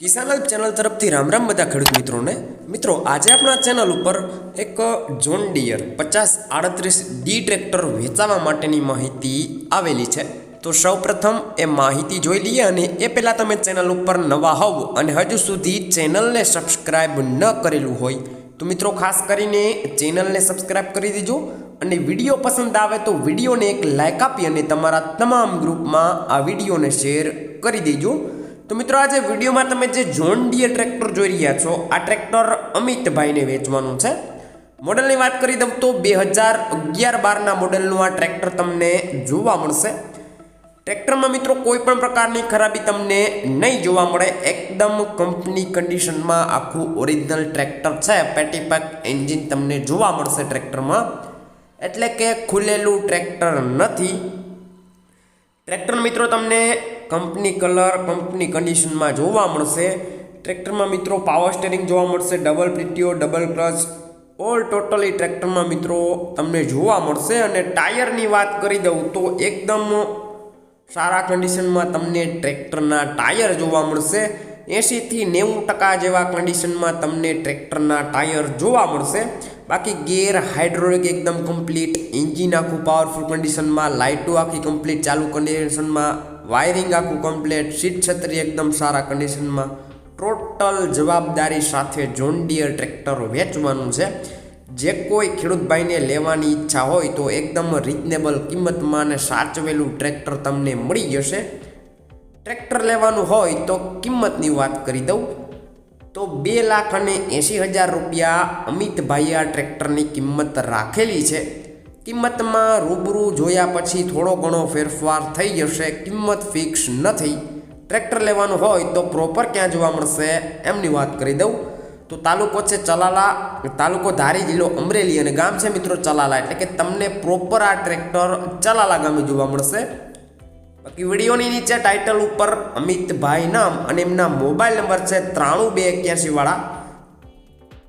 કિસાન help channel તરફથી રામ રામ બધા ખેડૂત મિત્રોને. મિત્રો, આજે આપણા ચેનલ ઉપર એક જોન ડિયર પચાસ આડત્રીસ ડી ટ્રેક્ટર વેચાવા માટેની માહિતી આવેલી છે. તો સૌપ્રથમ એ માહિતી જોઈ લઈએ અને એ પહેલાં તમે ચેનલ ઉપર નવા હોવ અને હજુ સુધી ચેનલને સબસ્ક્રાઈબ ન કરેલું હોય, તો મિત્રો ખાસ કરીને ચેનલને સબસ્ક્રાઈબ કરી દેજો અને વીડિયો પસંદ આવે તો વિડીયોને એક લાઇક આપી અને તમારા તમામ ગ્રુપમાં આ વિડીયોને શેર કરી દેજો. તો મિત્રો આજે વિડીયોમાં તમે જે જોન ડીએ ટ્રેક્ટર જોઈ રહ્યા છો, આ ટ્રેક્ટર અમિતભાઈને વેચવાનું છે. મોડલની વાત કરી દઉં તો બે હજાર અગિયાર બારના મોડલનું આ ટ્રેક્ટર તમને જોવા મળશે. ટ્રેક્ટરમાં મિત્રો કોઈ પણ પ્રકારની ખરાબી તમને નહીં જોવા મળે. એકદમ કંપની કન્ડિશનમાં આખું ઓરિજિનલ ટ્રેક્ટર છે. પેટીપેક એન્જિન તમને જોવા મળશે ટ્રેક્ટરમાં. એટલે કે ખુલેલું ટ્રેક્ટર નથી. ટ્રેક્ટર મિત્રો તમને કંપની કલર, કંપની કન્ડિશનમાં જોવા મળશે. ટ્રેક્ટરમાં મિત્રો પાવર સ્ટેરિંગ જોવા મળશે double PTO double clutch all totally ટ્રેક્ટરમાં મિત્રો તમને જોવા મળશે અને ટાયરની વાત કરી દઉં તો એકદમ સારા કન્ડિશનમાં તમને ટ્રેક્ટરના ટાયર જોવા મળશે. એંશીથી નેવું ટકા જેવા કન્ડિશનમાં તમને ટ્રેક્ટરના ટાયર જોવા મળશે. બાકી ગેર હાઇડ્રોલિક એકદમ કમ્પ્લીટ એન્જિન આખું પાવરફુલ કન્ડિશનમાં લાઇટો આખી કમ્પ્લીટ ચાલુ કન્ડિશનમાં વાયરિંગ આખું કમ્પ્લીટ સીટ છત્રી એકદમ સારા કન્ડિશનમાં ટોટલ જવાબદારી સાથે જોન ડિયર ટ્રેક્ટર વેચવાનું છે. જે કોઈ ખેડૂત ભાઈને લેવાની ઈચ્છા હોય તો એકદમ રિઝનેબલ કિંમતમાં અને સાચવેલું ટ્રેક્ટર તમને મળી જશે. ટ્રેક્ટર લેવાનું હોય તો કિંમતની વાત કરી દઉં. તો બે લાખ અને એંશી હજાર રૂપિયા અમિતભાઈએ આ ટ્રેક્ટરની કિંમત રાખેલી છે. કિંમતમાં રૂબરૂ જોયા પછી થોડો ઘણો ફેરફાર થઈ જશે. કિંમત ફિક્સ નથી. ટ્રેક્ટર લેવાનું હોય તો પ્રોપર ક્યાં જોવા મળશે એમની વાત કરી દઉં. તો તાલુકો છે ચલાલા, તાલુકો ધારી જિલ્લો અમરેલી અને ગામ છે મિત્રો ચલાલા. એટલે કે તમને પ્રોપર આ ટ્રેક્ટર ચલાલા ગામે જોવા મળશે. બાકી વિડીયોની નીચે ટાઇટલ ઉપર અમિતભાઈ નામ અને એમના મોબાઈલ નંબર છે ત્રાણું બે એક્યાસી વાળા.